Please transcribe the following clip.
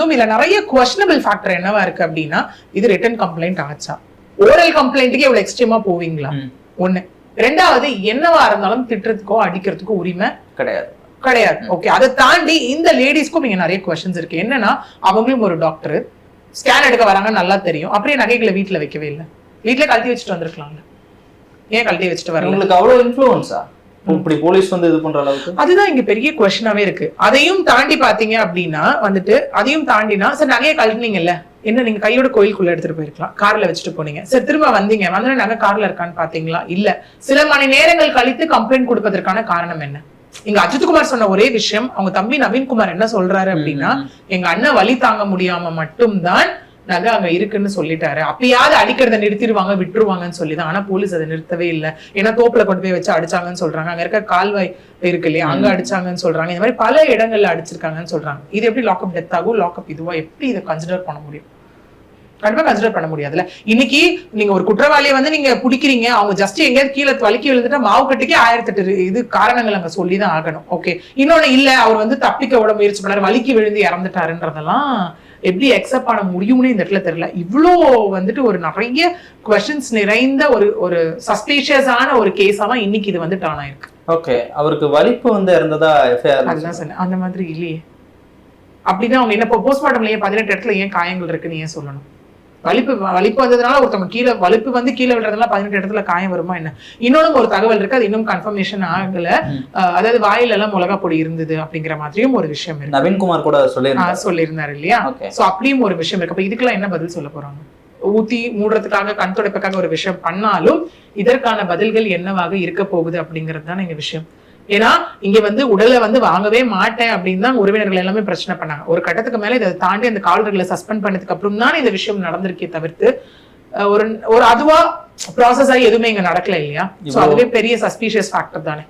இருந்தும் இதுல நிறைய கொஸ்டனபிள் ஃபேக்டர் என்னவா இருக்கு அப்படின்னா இது ரிட்டன் கம்ப்ளைண்ட் ஆச்சா? ஓரல் கம்ப்ளைண்ட்டுக்கு இவ்வளவு எக்ஸ்ட்ரீமா போவீங்களா. ஒண்ணு. ரெண்டாவது என்னவா இருந்தாலும் திட்டுறதுக்கோ அடிக்கிறதுக்கோ உரிமை கிடையாது. கிடையாது. ஓகே அதை தாண்டி இந்த லேடிஸ்க்கும் இங்க நிறைய கொஸ்டின்ஸ் இருக்கு. என்னன்னா அவங்களும் ஒரு டாக்டர் ஸ்கேன் எடுக்க வராங்க நல்லா தெரியும். அப்படியே நகைகளை வீட்ல வைக்கவே இல்லை. வீட்ல கழட்டி வச்சுட்டு வந்திருக்கலாம்ல. ஏன் கழட்டி வச்சுட்டு வரல? உங்களுக்கு அவ்வளவு இன்ஃப்ளூயன்ஸா இப்படி போலீஸ் வந்து இது பண்ற அளவுக்கு? அதுதான் இங்க பெரிய கொஸ்டினாவே இருக்கு. அதையும் தாண்டி பாத்தீங்க அப்படின்னா வந்துட்டு அதையும் தாண்டினா சார் நகையை கழட்டினீங்கல்ல என்ன நீங்க கையோட கோயிலுக்குள்ள எடுத்துட்டு போயிருக்கலாம். கார்ல வச்சுட்டு போனீங்க. சரி திரும்ப வந்தீங்க. வந்து நகை கார்ல இருக்கான்னு பாத்தீங்களா? இல்ல. சில மணி நேரங்கள் கழித்து கம்ப்ளைண்ட் கொடுப்பதற்கான காரணம் என்ன? இங்க அஜித்குமார் சொன்ன ஒரே விஷயம் அவங்க தம்பி நவீன்குமார் என்ன சொல்றாரு அப்படின்னா எங்க அண்ணன் வலி தாங்க முடியாம மட்டும்தான் நகை அங்க இருக்குன்னு சொல்லிட்டாரு. அப்பயாவது அடிக்கிறத நிறுத்திடுவாங்க விட்டுருவாங்கன்னு சொல்லிதான். ஆனா போலீஸ் அதை நிறுத்தவே இல்ல. ஏன்னா தோப்புல கொண்டு போய் வச்சு அடிச்சாங்கன்னு சொல்றாங்க. அங்க இருக்க கால்வாய் இருக்கு இல்லையா? அங்க அடிச்சாங்கன்னு சொல்றாங்க. இந்த மாதிரி பல இடங்கள்ல அடிச்சிருக்காங்கன்னு சொல்றாங்க. இது எப்படி லாக்அப் டெத் ஆகும்? லாக்அப் இதுவா? எப்படி இதை கன்சிடர் பண்ண முடியும்? கண்டிப்பா கன்சிடர் பண்ண முடியாதுல்ல. இன்னைக்கு நீங்க ஒரு குற்றவாளியை வந்து நீங்க பிடிக்கிறீங்க. அவங்க ஜஸ்ட் எங்கேயாவது கீழே வலிக்கி விழுந்துட்டா மாவு கட்டிக்கே ஆயிரத்தெட்டு இரு- இது காரணங்கள் அங்க சொல்லிதான் ஆகணும். ஓகே இன்னொன்னு இல்ல அவர் வந்து தப்பிக்க விட முயற்சி பண்ணாரு. வலிக்கி விழுந்து இறந்துட்டாருன்றதெல்லாம் எப்படி அக்செப்ட் பண்ண முடியும்னு இந்த இடத்துல தெரியல. இவ்வளோ வந்துட்டு ஒரு நிறைய கொஸ்டின்ஸ் நிறைந்த ஒரு ஒரு சஸ்பீஷியஸான ஒரு கேஸா தான் இன்னைக்கு இது வந்து டர்ன் ஆயிருக்கு. ஓகே அவருக்கு வலிப்பு வந்து இறந்ததா எஃப்ஐஆர் அதுதான் சொன்னேன். அந்த மாதிரி இல்லையே. அப்படின்னா அவங்க என்ன இப்போ போஸ்ட்மார்ட்டம்ல ஏன் பதினெட்டு இடத்துல ஏன் காயங்கள் இருக்குன்னு ஏன் சொல்லணும்? வலிப்பு வலிப்பு வந்ததுனால ஒருத்தவங்க கீழே வலிப்பு வந்து கீழே விடுறதுனால பதினெட்டு இடத்துல காயம் வருமா என்ன? இன்னொன்னு ஒரு தகவல் இருக்கு அது இன்னும் கன்ஃபர்மேஷன் ஆகல. அதாவது வாயில எல்லாம் மிளகா பொடி இருந்தது அப்படிங்கிற மாதிரியும் ஒரு விஷயம் இருக்கு. நவீன்குமார் கூட சொல்லியிருந்தார். ஆஹ் சொல்லியிருந்தாரு இல்லையா? சோ அப்படியும் ஒரு விஷயம் இருக்கு. அப்ப இதுக்கெல்லாம் என்ன பதில் சொல்ல போறாங்க? ஊத்தி மூடுறதுக்காக கண் துடைப்புக்காக ஒரு விஷயம் பண்ணாலும் இதற்கான பதில்கள் என்னவாக இருக்க போகுது அப்படிங்கிறது தான் இங்க விஷயம். ஏன்னா இங்க வந்து உடலை வந்து வாங்கவே மாட்டேன் அப்படின்னு தான் உறவினர்கள் எல்லாமே பிரச்சனை பண்ணாங்க. ஒரு கட்டத்துக்கு மேல இதை தாண்டி அந்த கால்களை சஸ்பெண்ட் பண்ணதுக்கு அப்புறம் தான் இந்த விஷயம் நடந்திருக்கே தவிர்த்து ஒரு ஒரு அதுவா ப்ராசஸ் ஆகி எதுவுமே இங்க நடக்கல இல்லையா? சோ அதுவே பெரிய சஸ்பீஷியஸ் ஃபேக்டர் தானே.